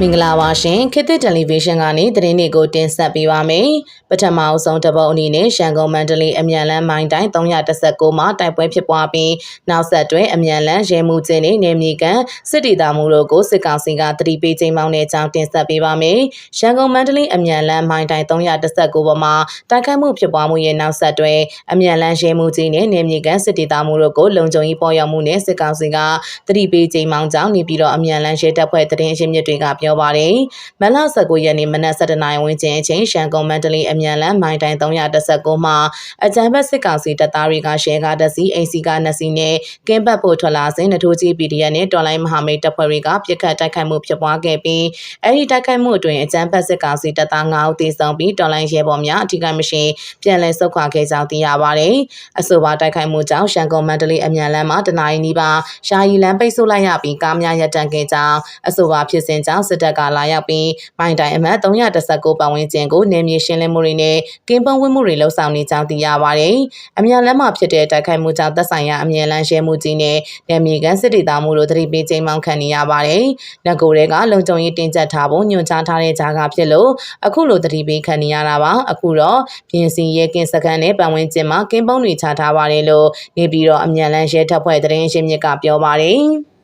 မင်္ဂလာပါရှင်ခေတ်သစ်တယ်လီဗီရှင်းကနေသတင်းတွေကိုတင်ဆက်ပေးပါမယ်ပထမအဆုံးတစ်ပုတ်အနေနဲ့ရန်ကုန်မန္တလေးအမြန်လန်းမိုင်းတိုင်း319မှာတိုက်ပွဲဖြစ်ပွားပြီးနောက်ဆက်တွဲအမြန်လန်းရဲမှုချင်းနဲ့နေမြေကန်စစ်တီတာမှုတို့ကိုစစ်ကောင်စီကတတိပေးချိန်မောင်းတဲ့အကြောင်းတင်ဆက်ပေးပါမယ်ရန်ကုန်မန္တလေးအမြန်လန်းမိုင်းတိုင်း319ပေါ်မှာတိုက်ခိုက်မှုဖြစ်ပွားမှုရဲ့နောက်ဆက်တွဲအမြန်လန်းရဲမှုချင်းနဲ့နေမြေကန်စစ်တီတာမှုတို့ကိုလုံခြုံရေးပေါ်ရောက်မှုနဲ့စစ်ကောင်စီကတတိပေးချိန်မောင်းကြောင်းနေပြီးတော့အမြန်လန်းရဲတပ်ဖွဲ့တရင်အရှင်းမြစ်တွေကပြောပါတယ်။မလ19ရက်နေ့မနက်7:00နာရီဝန်းကျင်အချိန်ရှန်ကုန်မန္တလေးအမြန်လန်းမိုင်းတိုင်း319မှာအကြံဖက်စစ်ကောင်စီတပ်သားတွေကရှဲကားတစီအိမ်စီကားနှစ်စီးနဲ့ကင်းပတ်ဖို့ထွက်လာစဉ်နထိုးကြီး PDF နဲ့တော်လိုင်းမဟာမိတ်တပ်ဖွဲ့တွေကပြစ်ခတ်တိုက်ခိုက်မှုဖြစ်ပွားခဲ့ပြီးအဲဒီတိုက်ခိုက်မှုအတွင်းအကြံဖက်စစ်ကောင်စီတပ်သား9ဦးသေဆုံးပြီးတော်လိုင်းရဲဘော်များအထူးကမရှိပြန်လည်ဆုတ်ခွာခဲ့ကြောင်းသိရပါတယ်။အဆိုပါတိုက်ခိုက်မှုကြောင့်ရှန်ကုန်မန္တလေးအမြန်လန်းမှာတနအီနီးပါရှာယီလန်းပိတ်ဆို့လိုက်ရပြီးကားများရပ်တန့်ခဲ့ကြောင်းအဆိုပါဖြစ်စဉ်ကြောင့်စစ်တပ်ကလာရောက်ပြီးမိုင်းတိုင်အမှတ်319ပတ်ဝန်းကျင်ကိုနေမြေရှင်းလင်းမှုတွေနဲ့ကင်းပန်းဝင်းမှုတွေလှုပ်ဆောင်နေကြောင်းသိရပါတယ်။အမြန်လမ်းမှာဖြစ်တဲ့တိုက်ခိုက်မှုကြောင့်သက်ဆိုင်ရာအမြန်လမ်းရှဲမှုကြီးနဲ့နေမြေကန်စစ်ဒေသမှုတို့သတိပေးချိန်မှောင်ခံနေရပါတယ်။ငကိုတွေကလုံခြုံရေးတင်ကြပ်ထားဖို့ညွှန်ကြားထားတဲ့ကြားကဖြစ်လို့အခုလိုသတိပေးခံနေရတာပါ။အခုတော့ပြင်စီရဲကင်းစခန်းနဲ့ပတ်ဝန်းကျင်မှာကင်းပုံးတွေချထားပါတယ်လို့နေပြီးတော့အမြန်လမ်းရဲတပ်ဖွဲ့တရင်ရှင်းမြစ်ကပြောပါတယ်။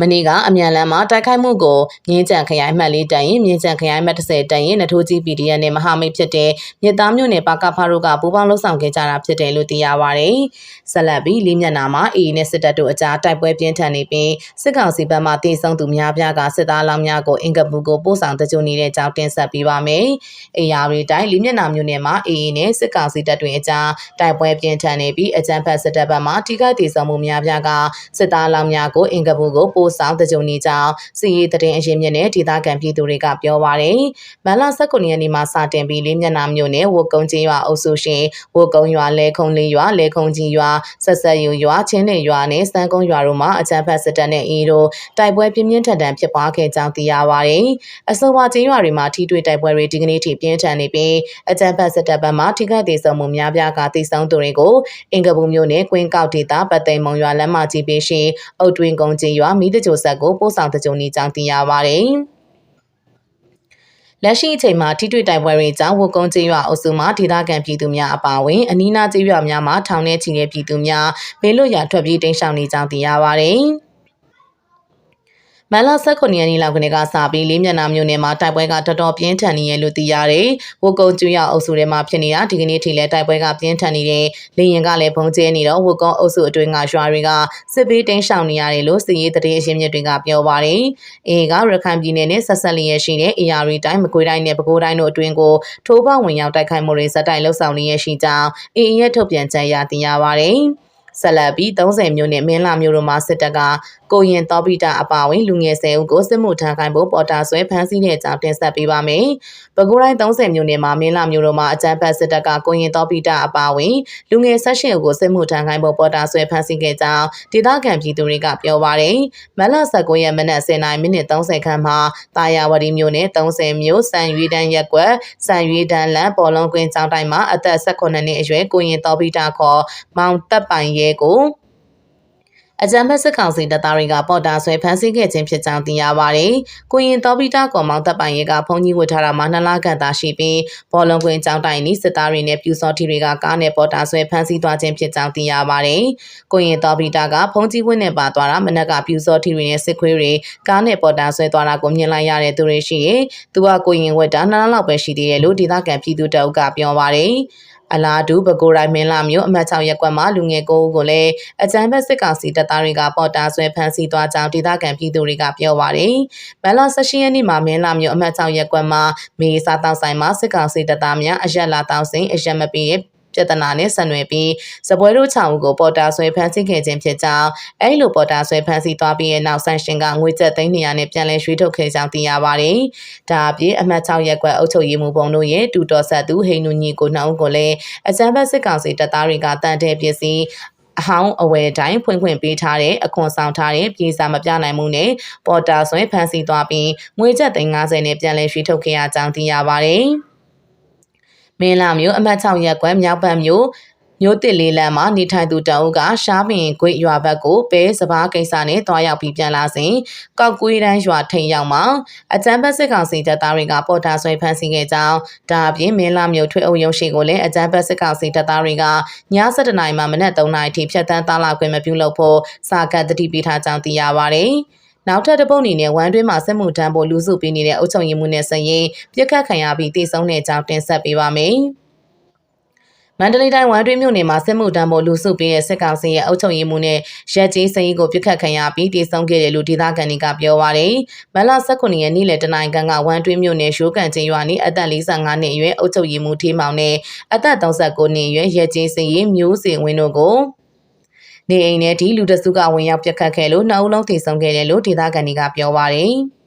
မနေ့ကအမြန်လမ်းမှာတိုက်ခိုက်မှုကိုမြင်းကြံခရိုင်မှတ်လေးတန်ရင်မြင်းကြံခရိုင်မှတ်30တန်ရင်နထိုးကြီး PDF နဲ့မဟာမိတ်ဖြစ်တဲ့မြစ်သားမြို့နယ်ပါကဖားတို့ကပူးပေါင်းလှုပ်ဆောင်ခဲ့ကြတာဖြစ်တယ်လို့သိရပါဗျ။ဆက်လက်ပြီးလေးမျက်နှာမှာအေအေနဲ့စစ်တပ်တို့အကြားတိုက်ပွဲပြင်းထန်နေပြီးစစ်ကောင်စီဘက်မှတေဆုံးသူများပြားကစစ်သားလောင်းများကိုအင်ကပူကိုပို့ဆောင်တကြိုနေတဲ့ကြောင်းတင်ဆက်ပေးပါမယ်။အေယာရီတိုင်းလေးမျက်နှာမြို့နယ်မှာအေအေနဲ့စစ်ကောင်စီတပ်တွေအကြားတိုက်ပွဲပြင်းထန်နေပြီးအကြမ်းဖက်စစ်တပ်ဘက်မှထိခိုက်ဒေဆုံးမှုများပြားကစစ်သားလောင်းများကိုအင်ကပူကိုပို့ဆောင်တကြုံနေကြောင်းစီရေးတရင်အရင်မြင့်နဲ့ဒေသခံပြည်သူတွေကပြောပါရယ်မန်လာ19ရက်နေ့မှာစတင်ပြီးလေးမျက်နှာမြို့နယ်ဝုတ်ကုန်းချင်းရွာအုပ်စုရှင်ဝုတ်ကုန်းရွာလဲခုံလေးရွာလဲခုံကြီးရွာဆက်ဆက်ယူရွာချင်းနေရွာနဲ့စန်းကုန်းရွာတို့မှာအကြမ်းဖက်စစ်တပ်နဲ့အီတို့တိုက်ပွဲပြင်းပြင်းထန်ထန်ဖြစ်ပွားခဲ့ကြောင်းသိရပါရယ်အဆိုပါချင်းရွာတွေမှာထိတွေ့တိုက်ပွဲတွေဒီကနေ့ထိပြင်းထန်နေပြီးအကြမ်းဖက်စစ်တပ်ဘက်မှထိခိုက်ဒေဆုံးမှုများပြားကတိစောင်းသူတွေကိုအင်ကပူမြို့နယ်ကွင်းကောက်ဒေသပတ်သိမ်မုံရွာလမ်းမကြီးပေးရှင်အုတ်တွင်ကုန်းချင်းရွာမိတကြိုဆက်ကိုပို့ဆောင်တကြုံနေကြောင်းသိရပါတယ်။လက်ရှိအချိန်မှာထိတွေ့တိုက်ပွဲတွေကြောင့်ဝကုန်းကျေးရွာအုပ်စုမှာဒေသခံပြည်သူများအပါအဝင်အနီးနားကျေးရွာများမှာထောင်ထဲချီတဲ့ပြည်သူများဘေးလွတ်ရာထွက်ပြေးတိမ်းရှောင်နေကြောင်းသိရပါတယ်။ မန်လာ19ရက်နေ့လောက်ကနေကစပြီးလေးမျက်နှာမြို့နယ်မှာတိုက်ပွဲကတော်တော်ပြင်းထန်နေရလို့သိရတယ်။ဝကုံကျွရအုပ်စုထဲမှာဖြစ်နေတာဒီကနေ့ထိလည်းတိုက်ပွဲကပြင်းထန်နေတယ်။လေရင်ကလည်းဘုံကျဲနေတော့ဝကုံအုပ်စုအတွင်းကရွာတွေကစစ်ပေးတင်းရှောင်နေရတယ်လို့စီရေးတရေအရှင်းမြစ်တွေကပြောပါတယ်။အေကရခိုင်ပြည်နယ်နဲ့ဆက်ဆက်လျက်ရှိတဲ့အေယာရီတိုင်းမကွေးတိုင်းနဲ့ပဲခူးတိုင်းတို့အတွင်းကိုထိုးပေါဝင်ရောက်တိုက်ခိုက်မှုတွေဇက်တိုက်လှုပ်ဆောင်နေရရှိကြောင်းအေအေရဲ့ထုတ်ပြန်ချက်ရသိရပါတယ်။ ဆက်လက်ပြီး30မြို့နယ်မင်းလာမြို့တို့မှာစစ်တပ်ကကိုရင်တော်ပိတာအပါဝင်လူငယ်10ဦးကိုစစ်မှုထမ်းခိုင်းဖို့ပေါ်တာဆွဲဖမ်းဆီးတဲ့အကြောင်းတင်ဆက်ပေးပါမယ်။ပဲခူးတိုင်း30မြို့နယ်မှာမင်းလာမြို့တို့မှာအကြမ်းဖက်စစ်တပ်ကကိုရင်တော်ပိတာအပါဝင်လူငယ်18ဦးကိုစစ်မှုထမ်းခိုင်းဖို့ပေါ်တာဆွဲဖမ်းဆီးခဲ့ကြောင်းဒေသခံပြည်သူတွေကပြောပါတယ်။မလ19ရက်မနက်10:30မိနစ်30ခန်းမှာတာယာဝတီမြို့နယ်30မြို့စံရွေးတန်းရက်ကွက်စံရွေးတန်းလမ်းပေါ်လုံးကွင်းကျောင်းတိုင်းမှာအသက်18နှစ်အရွယ်ကိုရင်တော်ပိတာခေါ်မောင်တပ်ပိုင်ရဲကိုအကြံဖက်စစ်ကောင်စီတပ်သားတွေကပေါ်တာဆွဲဖမ်းဆီးခဲ့ခြင်းဖြစ်ကြောင်းသိရပါတယ်။ကိုရင်တော်ပီတာကော်မောင်တပ်ပိုင်ရဲကဖုန်ကြီးဝတ်ထားတာမှာနှစ်လခန့်သာရှိပြီးဘောလုံးကွင်းကျောင်းတိုင်နီးစစ်သားတွေနဲ့ပြူစော်ထီတွေကကားနဲ့ပေါ်တာဆွဲဖမ်းဆီးသွားခြင်းဖြစ်ကြောင်းသိရပါတယ်။ကိုရင်တော်ပီတာကဖုန်ကြီးဝတ်နဲ့ပါသွားတာမနက်ကပြူစော်ထီတွေနဲ့စစ်ခွေးတွေကားနဲ့ပေါ်တာဆွဲသွားတာကိုမြင်လိုက်ရတဲ့သူတွေရှိရင်သူကကိုရင်ဝတ်တာနှစ်လလောက်ပဲရှိသေးတယ်လို့ဒေသခံပြည်သူတအုပ်ကပြောပါတယ်။ အလားတူပဲခူးတိုင်းမင်းလာမြို့အမှတ်6ရပ်ကွက်မှာလူငယ်ကိုကိုလည်းအကြမ်းဖက်စစ်ကောင်စီတပ်သားတွေကပေါ်တာဆွဲဖမ်းဆီးသွားကြောင်းဒေသခံပြည်သူတွေကပြောပါတယ်။မန်လာ16ရက်နေ့မှာမင်းလာမြို့အမှတ်6ရပ်ကွက်မှာမေစားတောက်ဆိုင်မှာစစ်ကောင်စီတပ်သားများအရက်လာတောက်စိန်အရက်မပင်း ပြဿနာနဲ့ဆက်နွယ်ပြီးစပွဲတို့ချောင်ကိုပေါ်တာဆွဲဖမ်းဆီးခဲ့ခြင်းဖြစ်ကြောင်းအဲဒီလိုပေါ်တာဆွဲဖမ်းဆီးသွားပြီးတဲ့နောက်ဆန်ရှင်ကငွေကျပ်သိန်း200နဲ့ပြန်လည်ရွှေ့ထုတ်ခဲ့ကြောင်းသိရပါတယ်။ဒါအပြင်အမှတ်6ရက်ကွက်အုပ်ချုပ်ရေးမှူးဘုံတို့ရဲ့တူတော်ဆက်သူဟိန်နူညီကိုနှောင်းကိုလည်းအကြမ်းဖက်စစ်ကောင်စီတပ်သားတွေကတန်တဲ့ပစ္စည်းအဟောင်းအဝယ်တိုင်းဖွင့်ဖွင့်ပေးထားတဲ့အခွန်ဆောင်ထားတဲ့ပြည်စာမပြနိုင်မှုနဲ့ပေါ်တာဆွဲဖမ်းဆီးသွားပြီးငွေကျပ်350နဲ့ပြန်လည်ရွှေ့ထုတ်ခဲ့ရကြောင်းသိရပါတယ်။ မင်းလာမျိုးအမှတ်6ရက်ကွယ်မြောက်ဘက်မျိုးမျိုးတစ်လေးလမ်းမှာနေထိုင်သူတအုပ်ကရှားပင်ခွေရွာဘက်ကိုပဲစပားကိစ္စနဲ့တွားရောက်ပြီးပြန်လာစဉ်ကောက်ကွေးတန်းရွာထိန်ရောက်မှာအကြမ်းဖက်စစ်ကောင်စီတပ်သားတွေကပေါ်တာဆွဲဖမ်းဆီးခဲ့ကြောင်းဒါအပြင်မင်းလာမျိုးထွေအုပ်ရုံရှိကိုလည်းအကြမ်းဖက်စစ်ကောင်စီတပ်သားတွေကည7:00နာရီမှမနက်3:00နာရီထိဖျက်ဆီးသားလာခွင့်မပြုလုပ်ဖို့စာကတ်တတိပေးထားကြောင်းသိရပါတယ်။ နောက်ထပ်တစ်ပုတ်အနေနဲ့ဝမ်တွင်းမှာစစ်မှုထမ်းဖို့လူစုပေးနေတဲ့အုပ်ချုပ်ရေးမှုနဲ့ဆက်ရင်ပြစ်ခတ်ခံရပြီးတည်ဆုံတဲ့အကြောင်းတင်ဆက်ပေးပါမယ်။မန္တလေးတိုင်းဝမ်တွင်းမြို့နယ်မှာစစ်မှုတမ်းပေါ်လူစုပေးတဲ့စစ်ကောင်စီရဲ့အုပ်ချုပ်ရေးမှုနဲ့ရက်ကြီးစရင်ကိုပြစ်ခတ်ခံရပြီးတည်ဆုံခဲ့တယ်လို့ဒေသခံတွေကပြောပါရယ်။မလ19ရက်နေ့လယ်တနင်္ဂနွေကဝမ်တွင်းမြို့နယ်ရိုးကန်ချင်းရွာနေအသက်45နှစ်အရွယ်အုပ်ချုပ်ရေးမှုထေးမောင်နဲ့အသက်39နှစ်အရွယ်ရက်ကြီးစရင်မျိုးစင်ဝင်းတို့ကို နေအိမ်ထဲဒီလူတစုကဝင်ရောက်ပြစ်ခတ်ခဲ့လို့နှစ်ဦးလုံးတည်ဆုံခဲ့တယ်လို့ဒေသခံတွေကပြောပါရယ်။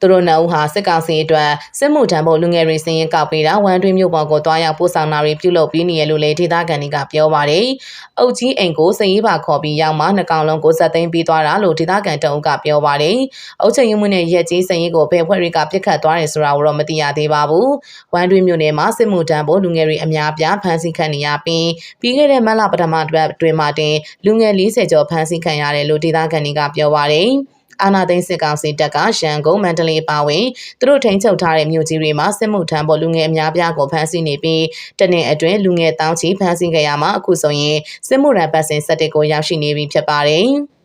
သူတို့နှစ်ဦးဟာစစ်ကောင်စီအတွက်စစ်မှုထမ်းဖို့လူငယ်တွေစည်ရင်ကောက်ပေးတာဝမ်တွင်းမြို့ပေါ်ကိုတွားရောက်ပို့ဆောင်တာတွေပြုလုပ်ပြီးနေရလို့လေဒေသခံတွေကပြောပါတယ်။အုတ်ကြီးအိမ်ကိုစည်ရေးပါခေါ်ပြီးရောက်မှနှကောင်လုံးကိုစက်သိမ်းပြီးသွားတာလို့ဒေသခံတအုပ်ကပြောပါတယ်။အုတ်ချင်ရုံးမနဲ့ရက်ကြီးစည်ရေးကိုဘယ်ဖွဲ့တွေကပြစ်ခတ်သွားတယ်ဆိုတာကိုတော့မသိရသေးပါဘူး။ဝမ်တွင်းမြို့နယ်မှာစစ်မှုထမ်းဖို့လူငယ်တွေအများပြားဖမ်းဆီးခံနေရပြီးပြီးခဲ့တဲ့မလပထမအတွက်တွင်မှတင်လူငယ်40ကျော်ဖမ်းဆီးခံရတယ်လို့ဒေသခံတွေကပြောပါတယ်။ အာနာသိန်းစစ်ကောင်စီတပ်ကရန်ကုန်မန္တလေးပါဝင်သူတို့ထိန်းချုပ်ထားတဲ့မြို့ကြီးတွေမှာစစ်မှုထမ်းဖို့လူငယ်အများပြားကိုဖမ်းဆီးနေပြီးတနေ့အတွင်းလူငယ်တောင်းချီဖမ်းဆီးခဲ့ရမှာအခုဆိုရင်စစ်မှုရန်ပတ်စဉ်၁၁ကိုရောက်ရှိနေပြီဖြစ်ပါတယ်။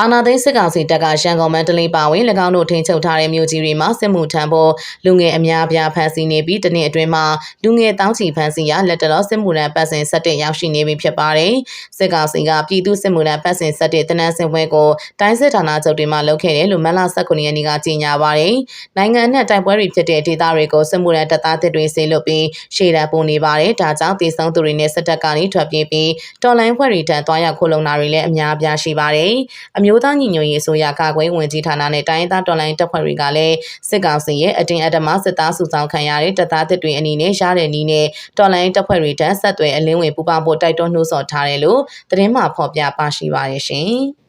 အာနာသိန်းစစ်ကောင်စီတပ်ကရန်ကုန်မန္တလေးပါဝင်၎င်းတို့ထိန်းချုပ်ထားတဲ့မြို့ကြီးတွေမှာစစ်မှုထမ်းဖို့လူငယ်အများပြားဖမ်းဆီးနေပြီးတနေ့အတွင်းမှာလူငယ်တောင်းချီဖမ်းဆီးရလက်တလောစစ်မှုထမ်းပတ်စဉ်၁၁ရောက်ရှိနေပြီဖြစ်ပါတယ်။စစ်ကောင်စီကပြည်သူစစ်မှုထမ်းပတ်စဉ်၁၁တနန်းစင်ပွဲကိုတိုင်းစစ်ဌာနချုပ်တွေမှာလုပ်ခဲ့တယ်လို့မလ19ရက်နေ့ကကြေညာပါတယ်။နိုင်ငံနဲ့တိုက်ပွဲတွေဖြစ်တဲ့ဒေသတွေကိုစစ်မှုထမ်းတပ်သားတွေဆေးလွတ်ပြီးရှေ့တန်းပို့နေပါတယ်။ဒါကြောင့်တည်ဆုံသူတွေနဲ့စစ်တပ်ကနေထွက်ပြေးပြီးတော်လိုင်းဖွဲ့တွေတန်းသွားရောက်ခိုလုံတာတွေလည်းအများပြားရှိပါတယ်။အမျိုးသားညီညွတ်ရေးအစိုးရကာကွယ်ဝင်ကြီးဌာနနဲ့တိုင်းသားတော်လိုင်းတပ်ဖွဲ့တွေကလည်းစစ်ကောင်စီရဲ့အတင်းအဓမ္မစစ်သားစုဆောင်ခံရတဲ့တပ်သားတွေအနေနဲ့ရတဲ့နည်းနဲ့တော်လိုင်းတပ်ဖွဲ့တွေတန်းဆက်သွယ်အလင်းဝင်ပူးပေါင်းဖို့တိုက်တွန်းနှိုးဆော်ထားတယ်လို့သတင်းမှဖော်ပြပါရှိပါတယ်ရှင်။